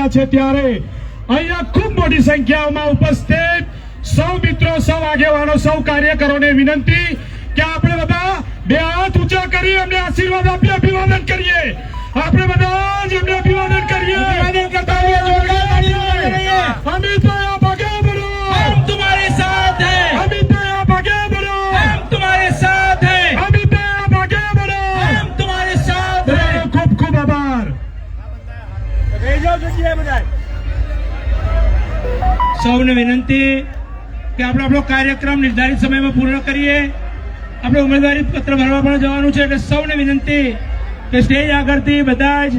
લેવા છે ત્યારે અહીંયા ખૂબ મોટી સંખ્યામાં ઉપસ્થિત સૌ મિત્રો, સૌ આગેવાનો, સૌ કાર્યકરોને વિનંતી કે આપણે બધા બે હાથ ઊંચા કરી એમને આશીર્વાદ આપી અભિવાદન કરીએ. આપણે બધા જ અમને અભિવાદન કરીએ. સૌને વિનંતી કે આપણે આપણો કાર્યક્રમ નિર્ધારિત સમયમાં પૂર્ણ કરીએ. આપણે ઉમેદવારી પત્ર ભરવા પણ જવાનું છે એટલે સૌને વિનંતી કે સ્ટેજ આગળથી બધા જ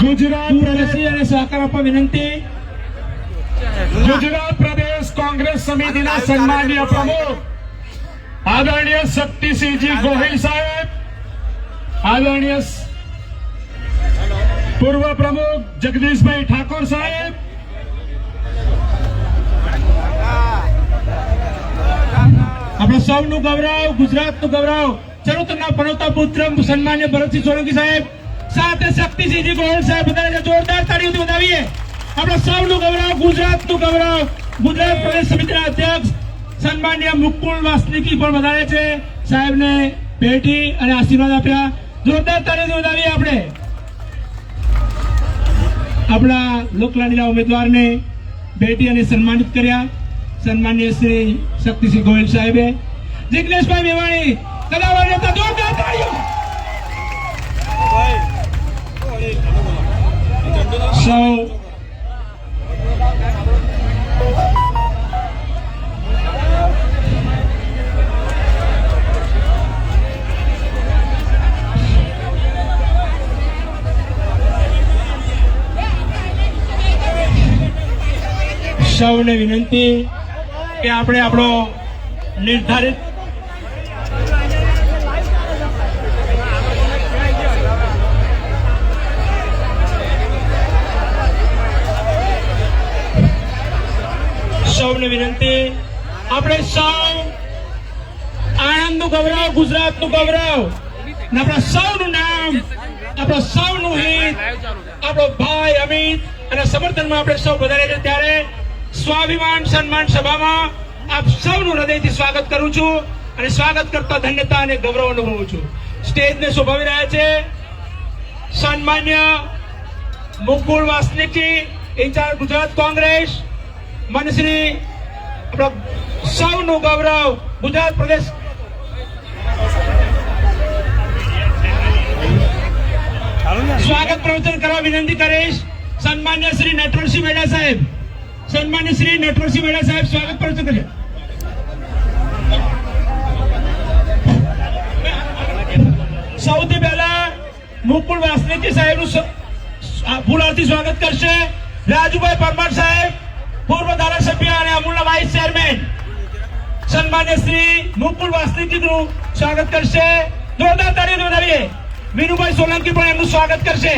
ગુજરાત દૂર અને સહકાર આપવા વિનંતી. ગુજરાત પ્રદેશ કોંગ્રેસ સમિતિના સન્માનીય પ્રમુખ આદરણીય શક્તિસિંહજી ગોહિલ સાહેબ આદરણીય પૂર્વ પ્રમુખ જગદીશભાઈ ઠાકોર સાહેબ આપણે સૌનું ગૌરવ, ગુજરાતનું ગૌરવ, ચરોતરના પનોતા પુત્ર, સન્માન્ય ભરતસિંહ સોલંકી સાહેબ, સાથે શક્તિસિંહજી ગોહિલ સાહેબ બધાને જોરદાર તાળીઓથી વધાવીએ. આપણે સૌનું ગૌરવ, ગુજરાતનું ગૌરવ, ગુજરાત પ્રદેશ સમિતિના અધ્યક્ષ, સન્માન્ય મુકુલ વાસનિકી પણ વધારે છે. સાહેબને ભેટી અને આશીર્વાદ આપ્યા. જોરદાર તાળીઓથી વધાવીએ આપણે. આપણા લોકલાડીના ઉમેદવારને ભેટી અને સન્માનિત કર્યા. સન્માન્ય શ્રી શક્તિસિંહ ગોયલ સાહેબે જિગ્નેશભાઈ મેવાણી કલાવાર સૌ સૌને વિનંતી કે આપણે આપણો નિર્ધારિત સૌને વિનંતી, આપણે સૌ આણંદનું ગૌરવ, ગુજરાતનું ગૌરવ અને આપણા સૌનું નામ, આપણા સૌનું હિત, આપણો ભાઈ અમિત અને સમર્થનમાં આપણે સૌ છે ત્યારે સ્વાભિમાન, સન્માન સભામાં આપ સૌનું હૃદયથી સ્વાગત કરું છું અને સ્વાગત કરતા ધન્યતા અને ગૌરવ અનુભવું છું. સ્ટેજને શોભાવી રહ્યા છે સન્માન્ય મુકુળ વાસનિકી, ઇન્ચાર્જ ગુજરાત કોંગ્રેસ, મનશ્રી આપણા સૌનું ગૌરવ ગુજરાત પ્રદેશ સ્વાગત પ્રવચન કરવા વિનંતી કરીશ સન્માન્ય શ્રી નટવરસિંહ મેડા સાહેબ. સન્માન્ય શ્રી નટવરસિંહ મેડા સાહેબ, સ્વાગત પ્રવચન કરીએ સૌથી પહેલા મુકુલ વાસનિકી સાહેબનું આ ફૂલહારથી સ્વાગત કરશે. રાજુભાઈ પરમાર સાહેબ, પૂર્વ ધારાસભ્ય અને અમૂલના વાઇસ ચેરમેન સન્માન્ય શ્રી મુકુલ વાસનિકીનું સ્વાગત કરશે. જોરદાર તાળીઓ વધારીએ વિનુભાઈ સોલંકી પણ એમનું સ્વાગત કરશે.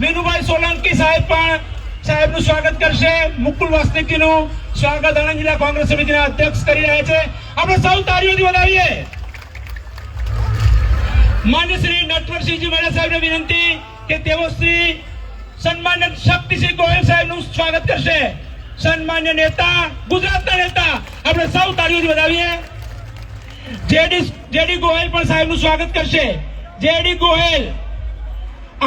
વિનુભાઈ સોલંકી સાહેબ પણ સાહેબનું સ્વાગત કરશે. મુકુલ વાસનિકીનું સ્વાગત આણંદ જિલ્લા કોંગ્રેસ સમિતિના અધ્યક્ષ કરી રહ્યા છે. આપણે સૌ તારીઓથી વધાવીએ. માન્ય શ્રી નટવરસિંહજી મહેરા સાહેબને વિનંતી કે તેઓ શ્રી સન્માન્ય શક્તિસિંહ ગોયલ સાહેબનું સ્વાગત કરશે. સન્માન્ય નેતા, ગુજરાતના નેતા, આપણે સૌ તાળીઓથી વધાવીએ. J D J D Goyal પણ સાહેબનું સ્વાગત કરશે. જેડી ગોયલ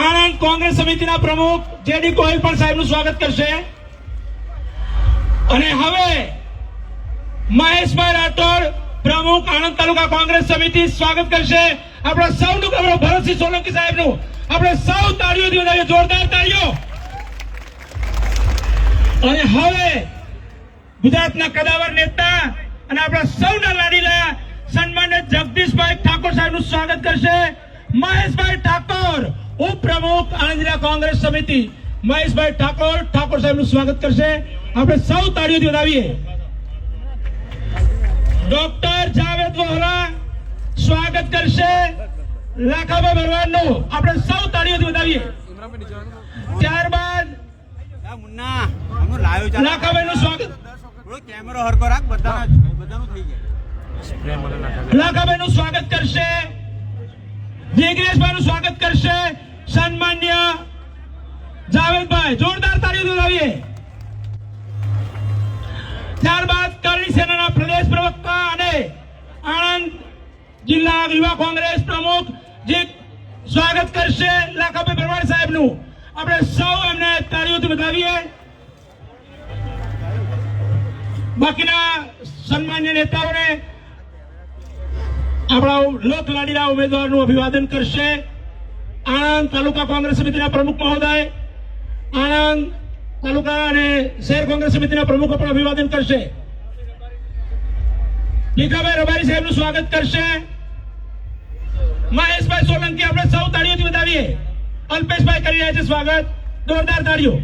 આણંદ કોંગ્રેસ સમિતિના પ્રમુખ જેડી ગોયલ પણ સાહેબનું સ્વાગત કરશે. અને હવે મહેશભાઈ રાઠોડ પ્રમુખ આણંદ તાલુકા કોંગ્રેસ સમિતિ સ્વાગત કરશે. આપણા સૌનું ગૌરવ ભરતસિંહ સોલંકી સાહેબનું. આપણે સૌ તાળીઓથી વધાવીએ જોરદાર તાળીઓ. અને હવે ગુજરાતના કદાવર નેતા અને આપણા સૌના લાડીલા સન્માન્ય જગદીશભાઈ ઠાકોર સાહેબનું સ્વાગત કરશે. મહેશભાઈ ઠાકોર ઉપપ્રમુખ આણંદ જિલ્લા કોંગ્રેસ સમિતિ મહેશભાઈ ઠાકોર ઠાકોર સાહેબનું સ્વાગત કરશે. આપણે સૌ તાળીઓથી વધાવીએ. ડોક્ટર જાવેદ વોહરા સ્વાગત કરશે. લાખાભાઈ ભરવાડનું આપણે સૌ તાળીઓથી વધાવીએ. ત્યારબાદ લાખાભાઈ લાખાભાઈનું સ્વાગત. કેમેરો હરકો રાખ બધાના બધાનું થઈ જાય. લાખાભાઈનું સ્વાગત કરશે. જિગ્નેશભાઈનું સ્વાગત કરશે સન્માન્ય જાવેદભાઈ. જોરદાર તાળીઓ બોલાવીએ ત્યારબાદ કરણી સેનાના પ્રદેશ પ્રવક્તા અને આણંદ જિલ્લા યુવા કોંગ્રેસ પ્રમુખ જે સ્વાગત કરશે લાખાભાઈ સાહેબ સાહેબનું. આપણે સૌ એમને તાળીઓથી બતાવીએ બાકીના સન્માન્ય નેતાઓને આપણા લોક લાડીલા ઉમેદવારનું અભિવાદન કરશે. આણંદ તાલુકા કોંગ્રેસ સમિતિના પ્રમુખ મહોદય, આણંદ તાલુકા અને શહેર કોંગ્રેસ સમિતિના પ્રમુખો પણ અભિવાદન કરશે. ભીખાભાઈ રબારી સાહેબનું સ્વાગત કરશે. મહેશભાઈ સોલંકી, આપણે સૌ તાળીઓથી વધાવીએ. અલ્પેશભાઈ કરી રહ્યા છે સ્વાગત. જોરદાર તાળીઓ.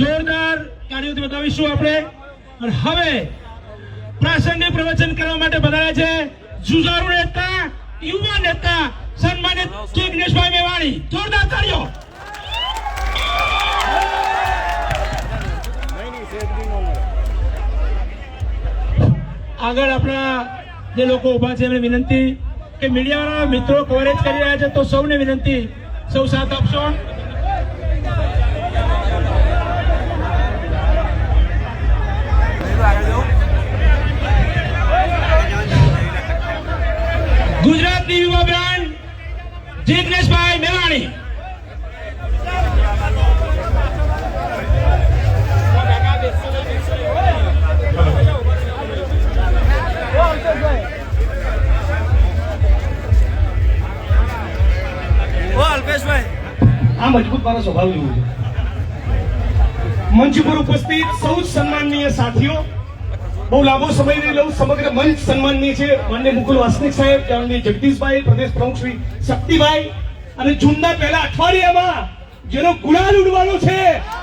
જોરદાર તાળીઓથી બતાવીશું આપણે. અને હવે પ્રાસંગિક પ્રવચન કરવા માટે બધાયા છે જુજારુ નેતા, યુવા નેતા, સન્માનિત જિગ્નેશભાઈ મેવાણી. જોરદાર તાળીઓ આગળ આપણા જે લોકો ઊભા છે, એમને વિનંતી કે મીડિયાવાળા મિત્રો કવરેજ કરી રહ્યા છે, તો સૌને વિનંતી. સૌ સાથ આપશો. ગુજરાતની યુવા બ્રાન્ડ જીગ્નેશભાઈ મેવાણી. અલ્પેશભાઈ. આ મજબૂત મારા સ્વભાવ જેવું છે. મંચ પર ઉપસ્થિત સૌ સન્માનનીય સાથીઓ બહુ લાંબો સમય નહીં લઉં. સમગ્ર મંચ સન્માનની છે. માન્ય મુકુલ વાસનિક સાહેબ માનનીય જગદીશભાઈ પ્રદેશ પ્રમુખ શ્રી શક્તિભાઈ. અને જૂનના પહેલા અઠવાડિયામાં જેનો ગુલાલ ઉડવાનો છે,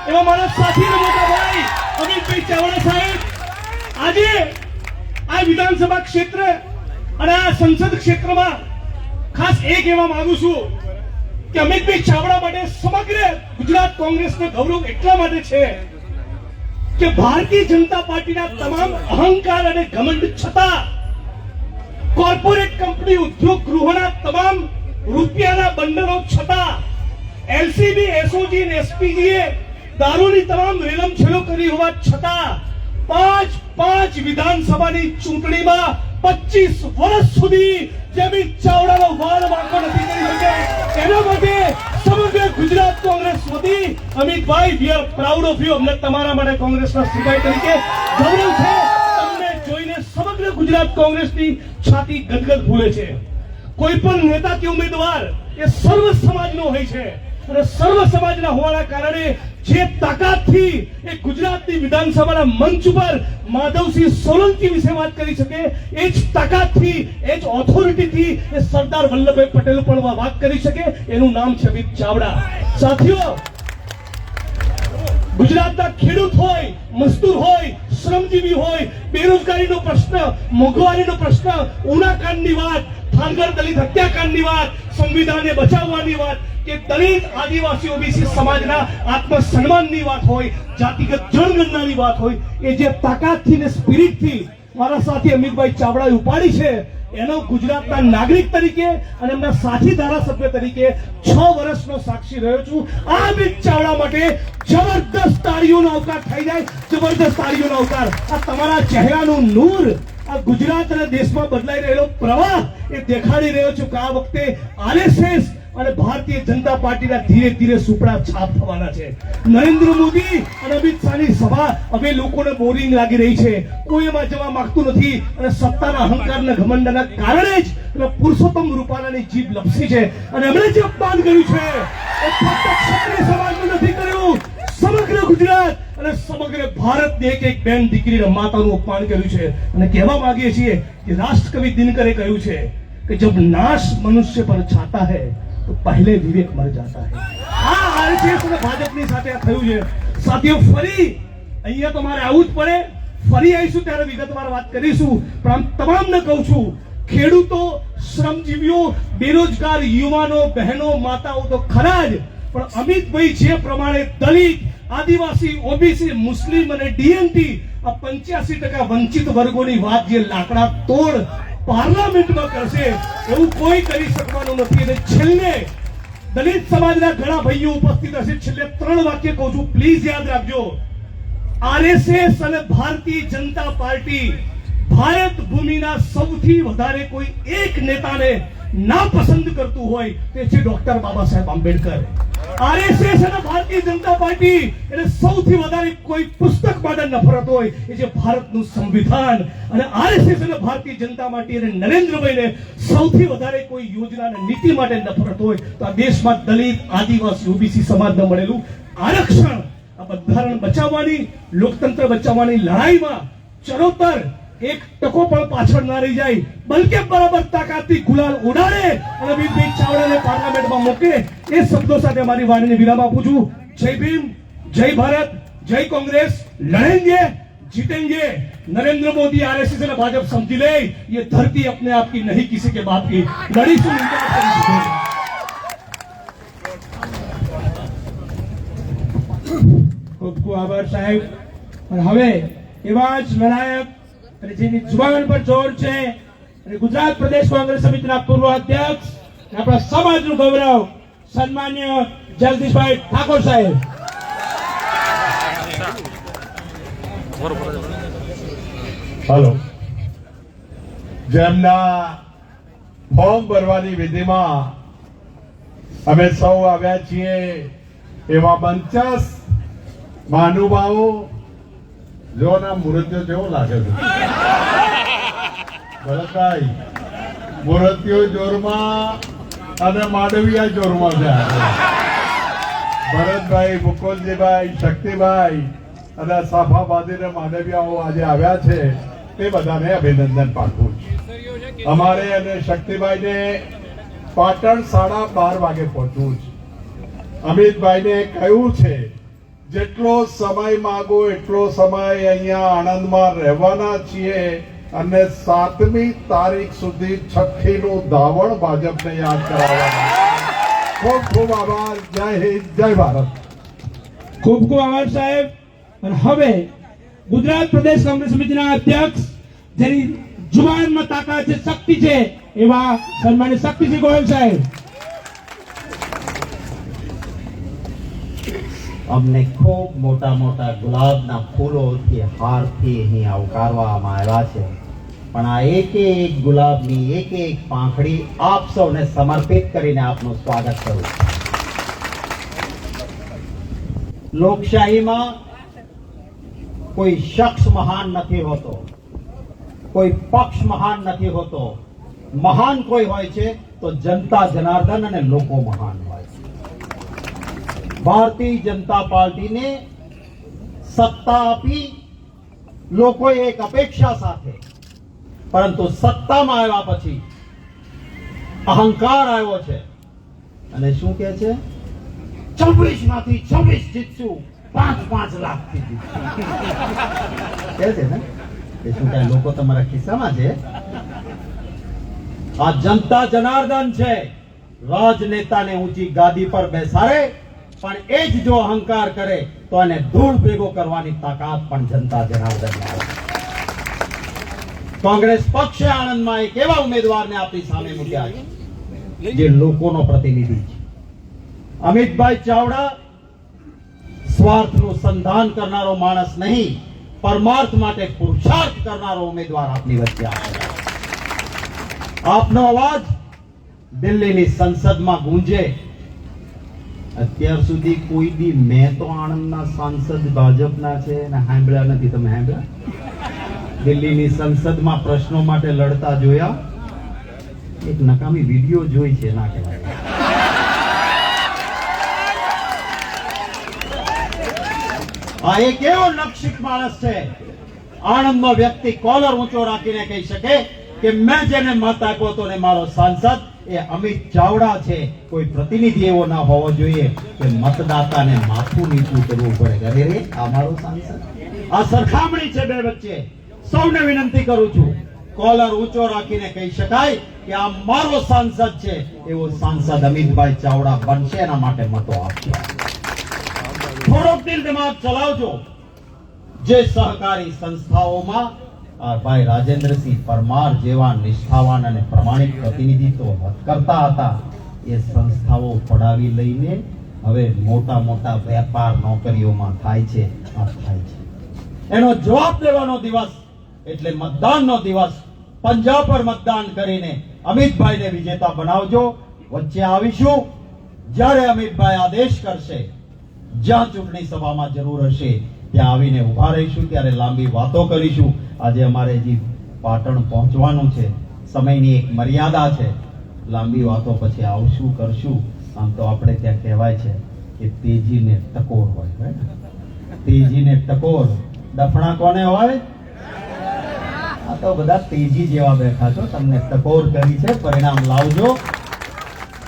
એવા મારા સાથી મોટા ભાઈ, અમિતભાઈ ચાવડા સાહેબ. આજે આ વિધાનસભા ક્ષેત્ર અને આ સંસદ ક્ષેત્રમાં ખાસ એ કહેવા માંગુ છું કે અમિતભાઈ ચાવડા માટે સમગ્ર ગુજરાત કોંગ્રેસને ગૌરવ એટલા માટે છે કે ભારતીય જનતા પાર્ટીના તમામ અહંકાર અને ઘમંડ છતાં કોર્પોરેટ કંપની ઉદ્યોગ ગૃહોના તમામ રૂપિયાના બંડલો છતાં એલસીબી, એસઓજી અને એસપીજીએ દારૂની તમામ રેલમછેલો કરી હોવા છતાં પાંચ પાંચ વિધાનસભાની ચૂંટણીમાં પચીસ વર્ષ સુધી જમીન ચાવડાનો વાળ વાંકો નથી. કરી શકે એના માટે સમગ્ર ગુજરાત કોંગ્રેસ વતી Amitbhai we are proud of you અમને તમારા માટે કોંગ્રેસના સિપાઈ તરીકે ગૌરવ છે. તમને જોઈને સમગ્ર ગુજરાત કોંગ્રેસની છાતી ગદગદ ફૂલે છે. કોઈ પણ નેતા કે ઉમેદવાર એ સર્વ સમાજનો હોય છે. અને સર્વ સમાજના હોવાના કારણે જે તાકાતથી એ ગુજરાતની વિધાનસભાના મંચ ઉપર માધવસિંહ સોલંકી વિશે વાત કરી શકે, એ જ તાકાતથી, એ જ ઓથોરિટીથી એ સરદાર વલ્લભભાઈ પટેલ પણ વાત કરી શકે, એનું નામ છે અમિત ચાવડા. સાથીઓ, ગુજરાતના ખેડૂત હોય, મજદૂર હોય, શ્રમજીવી હોય, બેરોજગારીનો પ્રશ્ન, મોંઘવારીનો પ્રશ્ન, ઉનાકાંડની વાત, થાનગર દલિત હત્યાકાંડની વાત, સંવિધાનને બચાવવાની વાત કે દલિત આદિવાસી ઓબીસી સમાજના આત્મસન્માનની વાત હોય, જાતિગત જનગણનાની વાત હોય, એ જે તાકાતથી ને સ્પિરિટથી મારા સાથી અમિતભાઈ ચાવડાએ ઉપાડી છે, એનો ગુજરાતના નાગરિક તરીકે અને એમના સાથી ધારાસભ્ય તરીકે છ વર્ષનો સાક્ષી રહ્યો છું. આ અમિત ચાવડા માટે જબરદસ્ત તાળીઓનો અવકાર થઈ જાય, જબરદસ્ત તાળીઓનો અવકાર આ તમારા ચહેરાનું નૂર આ ગુજરાત અને દેશમાં બદલાઈ રહેલો પ્રવાહ એ દેખાડી રહ્યો છું. કે આ વખતે આરએસએસ અને ભારતીય જનતા પાર્ટીના ધીરે ધીરે સુપડા છાપ થવાના છે. નરેન્દ્ર મોદી અને અમિત શાહની સભા હવે લોકોને બોરિંગ લાગી રહી છે. કોઈ એમાં જવા માંગતું નથી અને સત્તાના અહંકારના ઘમંડના કારણે જ પુરુષોત્તમ રૂપાલાની જીભ લપસી છે. અને એમણે જે અપમાન કર્યું છે, એ ફક્ત ક્ષત્રિય સમાજનું નથી કર્યું, સમગ્ર ગુજરાત અને સમગ્ર ભારતની એક એક બેન દીકરીના માતાનું અપમાન કર્યું છે. અને કહેવા માંગીએ છીએ કે રાષ્ટ્રકવિ દિનકરે કહ્યું છે કે, જબ નાશ મનુષ્ય પર છાતા है તો પહેલે વિવેક મર જાતા है આ આરએસએસ અને ભાજપની સાથે આ થયું છે. સાથીઓ, ફરી અહીંયા તો આવવું જ પડે. ફરી આવીશું ત્યારે વિગતવાર વાત કરીશું. પણ તમામને કહું છું, ખેડૂતો, શ્રમજીવીઓ, બેરોજગાર યુવાનો, બહેનો, માતાઓ તો ખરા જ, પણ અમિતભાઈ જે પ્રમાણે દલિત, આદિવાસી, ઓબીસી, મુસ્લિમ અને ડીએનટી આ પંચ્યાસી ટકા વંચિત વર્ગોની વાત જે લાકડા તોડ પાર્લામેન્ટમાં કરશે એવું કોઈ કરી શકવાનું નથી. અને છેલ્લે દલિત સમાજના ઘણા ભાઈઓ ઉપસ્થિત હશે. છેલ્લે ત્રણ વાક્ય કહું છું. પ્લીઝ યાદ રાખજો. આરએસએસ અને ભારતીય જનતા પાર્ટી ભારત ભૂમિના સૌથી વધારે કોઈ એક નેતાને નાપસંદ કરતું હોય તે છે ડોક્ટર બાબા સાહેબ આંબેડકર. આરએસએસ અને ભારતીય જનતા પાર્ટી એને સૌથી વધારે કોઈ પુસ્તક માટે નફરત હોય એ છે ભારતનું સંવિધાન. અને આરએસએસ અને ભારતીય જનતા પાર્ટી અને નરેન્દ્રભાઈને સૌથી વધારે કોઈ યોજના અને નીતિ માટે નફરત હોય તો આ દેશમાં દલિત, આદિવાસી, ઓબીસી સમાજને મળેલું આરક્ષણ આ બંધારણ બચાવવાની, લોકતંત્ર બચાવવાની લડાઈમાં ચરોતર એક ટકો પણ પાછળ ના રહી જાય. બલકે બરાબર તાકાતથી ગુલાલ ઉડાડે અને ભીમભાઈ ચાવડાને પાર્લામેન્ટમાં મૂકે. એ શબ્દો સાથે મારી વાણીને વિરામ આપું છું. જય ભીમ, જય ભારત, જય કોંગ્રેસ. લડેંગે, જીતેંગે. नरेंद्र मोदी आरएसएस और भाजपा समझ ले ये धरती अपने आप की नहीं किसी के बाप की लड़ी ખૂબ ખૂબ આભાર સાહેબ. હવે એવા જ લડાયક અને જેની જુબાન પર જોર છે અને ગુજરાત પ્રદેશ કોંગ્રેસ સમિતિના પૂર્વ અધ્યક્ષ આપણા સમાજનું ગૌરવ સન્માન્ય જગદીશભાઈ ઠાકોર સાહેબ. હલો. જેમના ફોર્મ ભરવાની વિધિમાં અમે સૌ આવ્યા છીએ એવા પંચાસ મહાનુભાવો જોના મૂર્તિઓ જેવો લાગે છે? ભરતભાઈ મૂર્તિઓ જોરમાં અને માડવીયા જોરમાં છે. ભરતભાઈ મુકુલજીભાઈ શક્તિભાઈ અને સાફા બાંધીને માનવીયાઓ આજે આવ્યા છે. તે બધાને અભિનંદન પાઠવું છું. અમારે અને શક્તિભાઈને પાટણ સાડા બાર વાગે પહોંચવું છે. અમિતભાઈને કહ્યું છે જેટલો સમય માગો, એટલો સમય અહીંયા આણંદમાં રહેવાના છીએ અને સાતમી તારીખ સુધી છઠ્ઠી નું ધાવણ ભાજપને યાદ કરાવવાનું ખૂબ ખૂબ આભાર. જય હિન્દ, જય ભારત. ખૂબ ખૂબ આભાર સાહેબ. અને હવે ગુજરાત પ્રદેશ કોંગ્રેસ સમિતિના અધ્યક્ષ જેની જુબાનમાં તાકાત છે, શક્તિ છે, એવા સન્માનિત શક્તિસિંહ ગોયલ સાહેબ. અમને ખૂબ મોટા મોટા ગુલાબના ફૂલોથી, હારથી અહીં આવકારવામાં આવ્યા છે. પણ આ એક એક ગુલાબની એક એક પાંખડી આપ સૌને સમર્પિત કરીને આપનું સ્વાગત કરું લોકશાહીમાં કોઈ શખ્સ મહાન નથી હોતો, કોઈ પક્ષ મહાન નથી હોતો. મહાન કોઈ હોય છે તો જનતા જનાર્દન અને લોકો મહાન હોય છે. ભારતીય જનતા પાર્ટીને સત્તા આપી લોકોએ એક અપેક્ષા સાથે. પરંતુ સત્તામાં આવ્યા પછી અહંકાર આવ્યો છે. અને શું કે છે? છવ્વીસમાંથી છવ્વીસ જીતશું પાંચ પાંચ લાખ કે છે ને? એ શું કઈ લોકો તમારા ખિસ્સામાં છે? આ જનતા જનાર્દન છે. રાજનેતાને ઊંચી ગાદી પર બેસાડે પણ એ જ જો અહંકાર કરે, તો એને ધૂળ ભેગો કરવાની તાકાત પણ જનતા જનાર્દન કોંગ્રેસ પક્ષે આણંદમાં એક એવા ઉમેદવારને આપણી સામે મૂક્યા છે, જે લોકોનો પ્રતિનિધિ છે. અમિતભાઈ ચાવડા, સ્વાર્થનું સંધાન કરનારો માણસ નહીં, પરમાર્થ માટે પુરુષાર્થ કરનારો ઉમેદવાર આપની વચ્ચે આપનો અવાજ દિલ્હીની સંસદમાં ગુંજે અત્યાર સુધી કોઈ દી મેં તો આણંદના સાંસદ ભાજપના છે ને સાંભળ્યા નથી, તમે સાંભળ્યા? દિલ્હીની સંસદમાં પ્રશ્નો માટે લડતા જોયા? એક નકામી વીડિયો જોઈ છે, ના કહેવાય. આ એક એવો લક્ષિત માણસ છે આણંદનો વ્યક્તિ કોલર ઊંચો રાખીને કહી શકે કે મેં જેને મત આપ્યો હતો ને મારો સાંસદ એ અમિત ચાવડા છે. કોઈ પ્રતિનિધિ એવો ના હોવો જોઈએ કે મતદાતાને માથું નીચું કરવું પડે. અરે રે, આ મારો સાંસદ. આ સરખામણી છે બે વચ્ચે. સૌને વિનંતી કરું છું. કોલર ઊંચો રાખીને કહી શકાય કે આ મારો સાંસદ છે. એવો સાંસદ અમિતભાઈ ચાવડા બનશે, એના માટે મતો આપશે થોડોક દિલ દિમાગ ચલાવજો. જે સહકારી સંસ્થાઓમાં ભાઈ રાજેન્દ્રસિંહ પરમાર જેવા નિષ્ઠાવાન અને પ્રમાણિક પ્રતિનિધિત્વ કરતા હતા, એ સંસ્થાઓ પડાવી લઈને હવે મોટા મોટા વેપાર નોકરીઓમાં થાય છે થાય છે. એનો જવાબ દેવાનો દિવસ એટલે મતદાનનો દિવસ. પંજા પર મતદાન કરીને અમિતભાઈને વિજેતા બનાવજો. વચ્ચે આવીશું. જ્યારે અમિતભાઈ આદેશ કરશે, જ્યાં ચૂંટણી સભામાં જરૂર હશે ત્યાં આવીને ઊભા રહીશું, ત્યારે લાંબી વાતો કરીશું. આજે અમારે જે પાટણ પહોંચવાનું છે, સમયની એક મર્યાદા છે. લાંબી વાતો પછી આવશું, કરશું. આમ તો આપણે ત્યાં કહેવાય છે કે તેજીને ટકોર હોય તેજીને ટકોર. ડફણા કોને હોય? આ તો બધા તેજી જેવા બેઠા છો. તમને ટકોર કરી છે. પરિણામ લાવજો.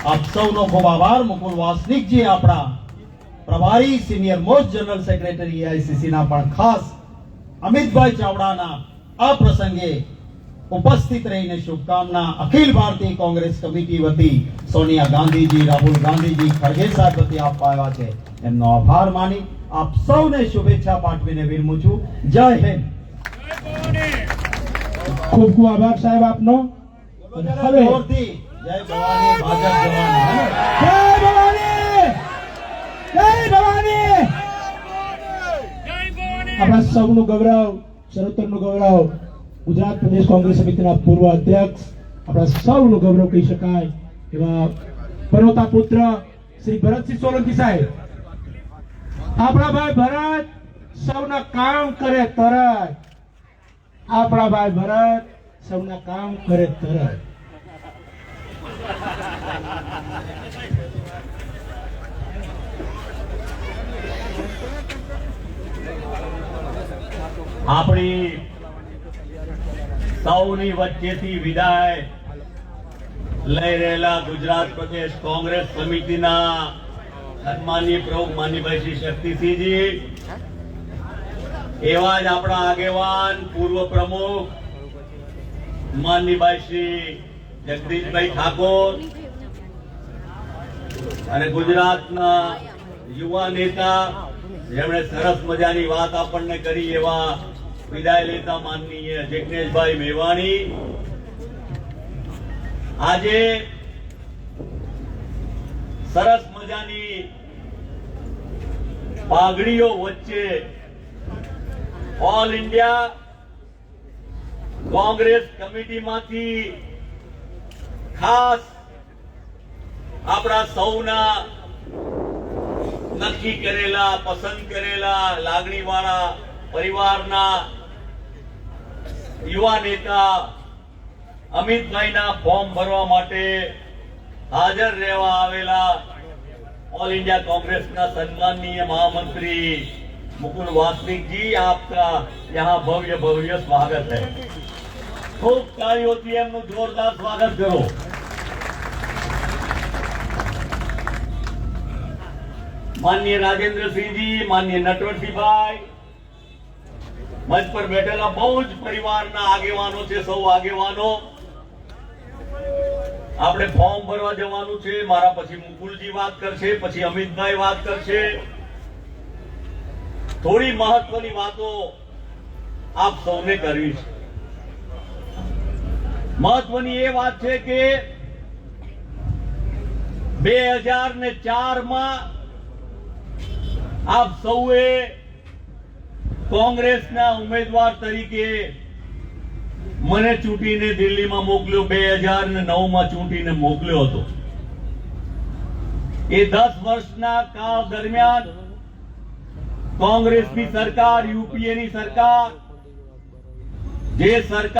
આપ સૌનો ખૂબ આભાર. મુકુલ વાસનિકજી, આપણા પ્રભારી senior most general secretary AICC ના પણ ખાસ અમિતભાઈ ચાવડાના આ પ્રસંગે ઉપસ્થિત રહીને શુભકામના. અખિલ ભારતીય કોંગ્રેસ કમિટી વતી સોનિયા ગાંધીજી રાહુલ ગાંધીજી ખડગે સાહેબ વતી આપવા આવ્યા છે. એમનો આભાર માની આપ સૌને શુભેચ્છા પાઠવીને વિરમું છું. જય હિન્દ. ખૂબ ખૂબ આભાર સાહેબ આપનો. હવે જય ભવાની ભાજપ જવાન. જય ભવાની જય ભવાની આપણા સૌનું ગૌરવ ચરોતરનું ગૌરવ, ગુજરાત પ્રદેશ કોંગ્રેસ સમિતિના પૂર્વ અધ્યક્ષ. આપણા સૌનું ગૌરવ કહી શકાય એવા પર્વતા પુત્ર શ્રી ભરતસિંહ સોલંકી સાહેબ. આપણા ભાઈ ભરત સૌના કામ કરે તરત. આપણા ભાઈ ભરત સૌના કામ કરે તરત. આપણી સૌની વચ્ચેથી વિદાય લઈ રહેલા ગુજરાત પ્રદેશ કોંગ્રેસ સમિતિના સન્માનીય પ્રમુખ માનીભાઈ શ્રી શક્તિસિંહજી, એવા જ આપણા આગેવાન પૂર્વ પ્રમુખ માનનીભાઈ શ્રી જગદીશભાઈ ઠાકોર અને ગુજરાતના યુવા નેતા જેમણે સરસ મજાની વાત આપણને કરી એવા વિદાય લેતા માનનીય જિગ્નેશભાઈ મેવાણી. આજે સરસ મજાની પાઘડીઓ વચ્ચે ઓલ ઇન્ડિયા કોંગ્રેસ કમિટીમાંથી ખાસ આપણા સૌના નક્કી કરેલા, પસંદ કરેલા લાગણી વાળા પરિવારના યુવા નેતા અમિતભાઈના ફોર્મ ભરવા માટે હાજર રહેવા આવેલા ઓલ ઇન્ડિયા કોંગ્રેસ ના સન્માનનીય મહામંત્રી મુકુલ વાસનિકજી આપતા યહાં ભવ્ય ભવ્ય સ્વાગત હૈ. ખૂબ તાળીઓથી એમનું જોરદાર સ્વાગત કરો. માનનીય રાજેન્દ્રસિંહજી, માન્ય નટવરસિંહભાઈ, મંચ પર બેઠેલા બહુ જ પરિવારના આગેવાનો છે, સૌ આગેવાનો. આપણે ફોર્મ ભરવા જવાનું છે, મારા પછી મુકુલજી વાત કરશે, પછી અમિતભાઈ વાત કરશે. થોડી મહત્વની વાતો આપ સૌને કરવી છે. મહત્વની એ વાત છે કે બે હજાર ને ચારમાં આપ સૌએ કોંગ્રેસના ઉમેદવાર તરીકે મને ચૂંટીને દિલ્હીમાં મોકલ્યો, બે હજાર ને નવમાં ચૂંટીને મોકલ્યો હતો. એ દસ વર્ષના કાળ દરમિયાન કોંગ્રેસની સરકાર યુપીએ ની સરકાર, જે સરકાર